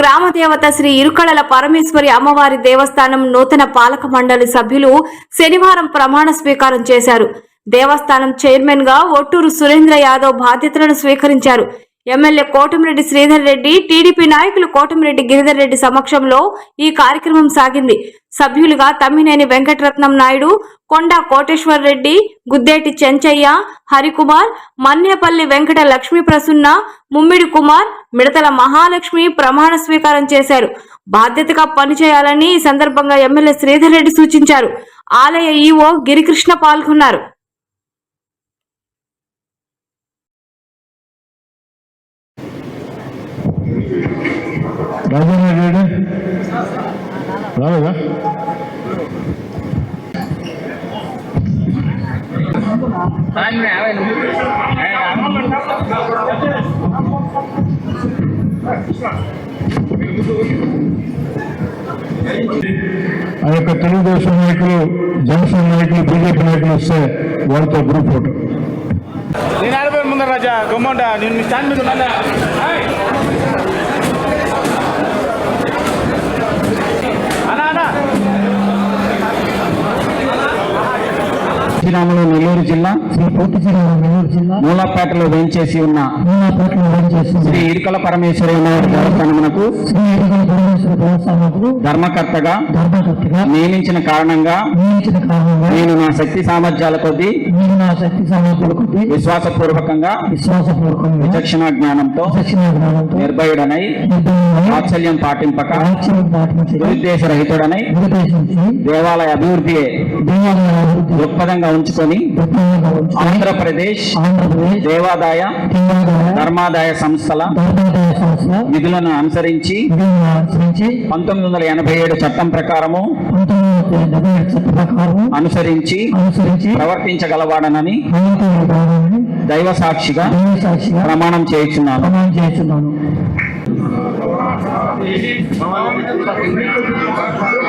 గ్రామ దేవత శ్రీ ఇరుకళల పరమేశ్వరి అమ్మవారి దేవస్థానం నూతన పాలక మండలి సభ్యులు శనివారం ప్రమాణ స్వీకారం చేశారు. దేవస్థానం చైర్మన్గా ఒట్టూరు సురేంద్ర యాదవ్ బాధ్యతలను స్వీకరించారు. ఎమ్మెల్యే కోటమిరెడ్డి శ్రీధర్ రెడ్డి టీడీపీ నాయకులు కోటమిరెడ్డి గిరిధర్ రెడ్డి సమక్షంలో ఈ కార్యక్రమం సాగింది. సభ్యులుగా తమ్మినేని వెంకటరత్నం నాయుడు కొండా కోటేశ్వర్ రెడ్డి గుద్దేటి చెంచయ్య హరికుమార్ మన్యపల్లి వెంకట లక్ష్మీ ప్రసున్న ముమ్మిడి కుమార్ మిడతల మహాలక్ష్మి ప్రమాణ స్వీకారం చేశారు. బాధ్యతగా పనిచేయాలని ఈ సందర్భంగా ఎమ్మెల్యే శ్రీధర్ రెడ్డి సూచించారు. ఆలయ ఈవో గిరికృష్ణ పాల్గొన్నారు. రాజేంద్ర రెడ్డి రాలేదా? ఆ యొక్క తెలుగుదేశం నాయకులు జనసేన నాయకులు బీజేపీ నాయకులు వస్తే వాళ్ళతో గ్రూప్ ఫోటో. నేను ఆడిపోయిన ముందర రాజా గమ్మంట నేను మీ స్టాండ్ మీద ఉన్నా అన్నా అన్నా శ్రీరాములు నెల్లూరు జిల్లా శ్రీ పొట్టి శ్రీరామ నెల్లూరు జిల్లా మూలపేటలో వేంచేసి ఉన్న మూలాపేటలో పనిచేస్తుంది శ్రీ ఇరుకల పరమేశ్వరి అమ్మవారి దేవస్థానమునకు శ్రీ దేవస్థానకు ధర్మకర్తగా ధర్మకర్తగా నియమించిన కారణంగా నియమించిన కారణంగా నేను నా శక్తి సామర్థ్యాల కొద్దీ నేను నా శక్తి సామర్థ్యాల కొద్ది విశ్వాసపూర్వకంగా విశ్వాసపూర్వకంగా విచక్షణ జ్ఞానంతో దక్షిణ జ్ఞానంతో నిర్భయుడనై వాత్సల్యం పాటింపక దురుద్దేశ రహితుడనై దేవాలయ అభివృద్ధి దృక్పథంగా ఉంచుకొని ఆంధ్రప్రదేశ్ ఆంధ్రప్రదేశ్ దేవాదాయ కేంద్రాలయ ధర్మాదాయ సంస్థల విధులను అనుసరించి అనుసరించి పంతొమ్మిది వందల ఎనభై ఏడు చట్టం ప్రకారము పంతొమ్మిది వందల డెబ్బై ఏడు చట్ట ప్రకారం అనుసరించి అనుసరించి ప్రవర్తించగలవాడనని దైవ సాక్షిగా దైవ సాక్షిగా ప్రమాణం చేయించున్నాను. ప్రమాణం చేస్తున్నాను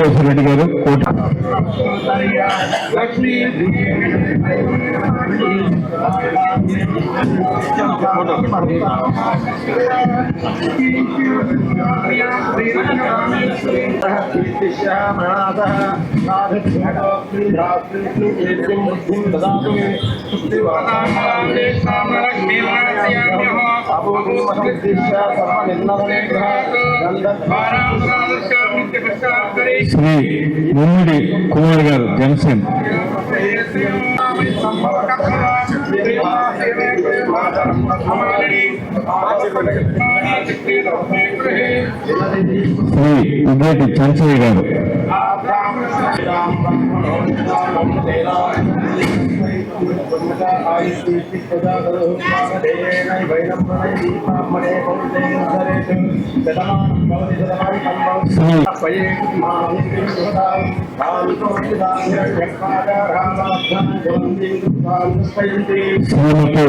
కోటేశ్వర రెడ్డి గారు కోట శ్రీ ముమ్మిడి కుమార్ గారు జనసేన. శ్రీ ఉగ్గేటి చంచయ్య గారు. శ్రీమతి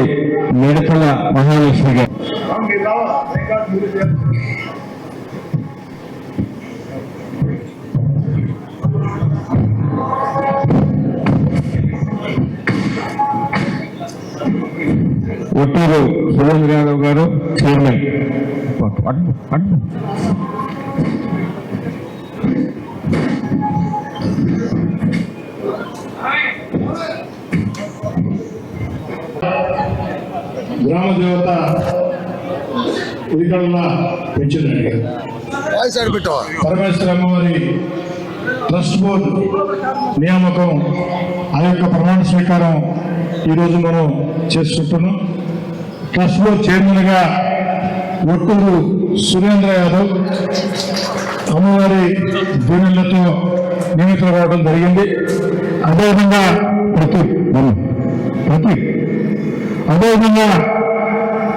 మిడతల మహాలక్ష్మి గారు. ఒట్టూరు సురేంద్ర యాదవ్ గారు చైర్మన్. గ్రామ దేవత పెంచిందండి. వాయిస్ ఆడ పెట్టావా పరమేశ్వర అమ్మవారి ట్రస్ట్ బోర్డు నియామకం ఆ యొక్క ప్రమాణ స్వీకారం ఈరోజు మనం చేసుకుంటున్నాం. ట్రస్ట్లో బోర్డు చైర్మన్గా ఒట్టూరు సురేంద్ర యాదవ్ అమ్మవారి దీనులతో నియమితులు కావడం జరిగింది. అదేవిధంగా ప్రతి ప్రతి అదేవిధంగా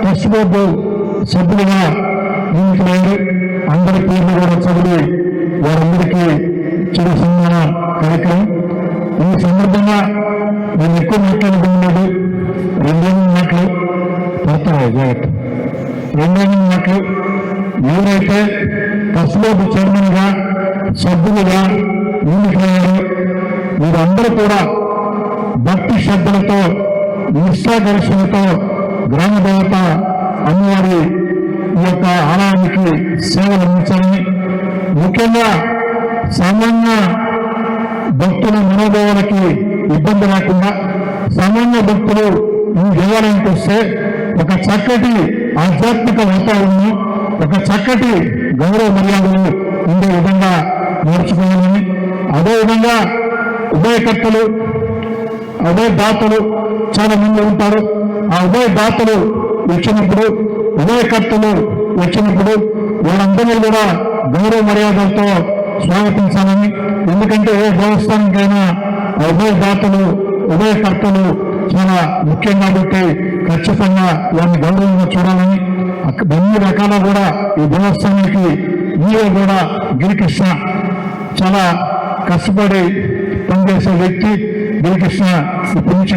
ట్రస్ట్ బోర్డు సభ్యులుగా నియమితులయ్యారు అందరి పేర్లు కూడా చదివి వారందరికీ చిరు సన్మాన కార్యక్రమం. ఈ సందర్భంగా నేను ఎక్కువ మాట్లాడిన. అందరూ కూడా భక్తి శ్రద్ధలతో నిష్ఠాదర్శనతో గ్రామ దేవత అమ్మవారి ఈ యొక్క ఆలయానికి సేవలు అందించాలని ముఖ్యంగా సామాన్య భక్తుల మనోభావాలకి ఇబ్బంది లేకుండా సామాన్య భక్తులు ఈ దేవాలయానికి వస్తే ఒక చక్కటి ఆధ్యాత్మిక వాతావరణం ఒక చక్కటి గౌరవ మర్యాదలు కార్యకర్తలు ఉభయ దాతలు చాలా మంది ఉంటారు. ఆ ఉభయ దాతలు వచ్చినప్పుడు ఉభయకర్తలు వచ్చినప్పుడు వాళ్ళందరినీ కూడా గౌరవ మర్యాదలతో స్వాగతించాలని. ఎందుకంటే ఏ దేవస్థానికైనా ఆ ఉభయ దాతలు ఉభయకర్తలు చాలా ముఖ్యం కాబట్టి ఖచ్చితంగా వారిని గౌరవంగా చూడాలని. అన్ని రకాల కూడా ఈ దేవస్థానానికి మీరే కూడా గిరికృష్ణ చాలా కష్టపడి పనిచేసే వ్యక్తి గిరికృష్ణ ఇప్పటి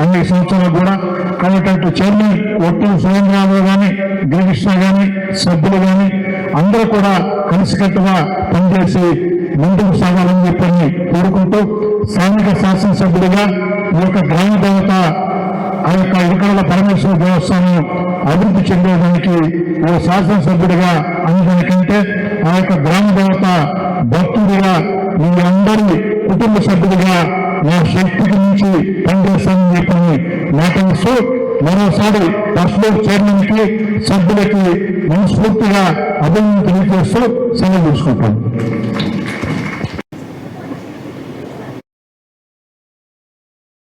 అన్ని సంవత్సరాలు కూడా కాబట్టి అటు చైర్మన్ ఒట్టు సురేంద్రరావు కానీ గిరికృష్ణ కానీ సభ్యులు కానీ అందరూ కూడా కలిసికట్టుగా పనిచేసి ముందుకు సాగాలని చెప్పని కోరుకుంటూ స్థానిక శాసనసభ్యుడిగా ఈ యొక్క గ్రామ దేవత ఆ యొక్క ఇరుకల పరమేశ్వర దేవస్థానం అభివృద్ధి చెందేదానికి ఓ శాసనసభ్యుడిగా అందుకంటే ఆ యొక్క గ్రామ దేవత భక్తుడిగా మీ అందరి కుటుంబ సభ్యుడిగా నా శక్తికి మించి పనిచేస్తానని చెప్పని మాట్లాడుతూ మరోసారి పర్సనల్ చైర్మన్కి సభ్యులకి మనస్ఫూర్తిగా అభినందన తెలియజేస్తూ సెలవు తీసుకుంటాను.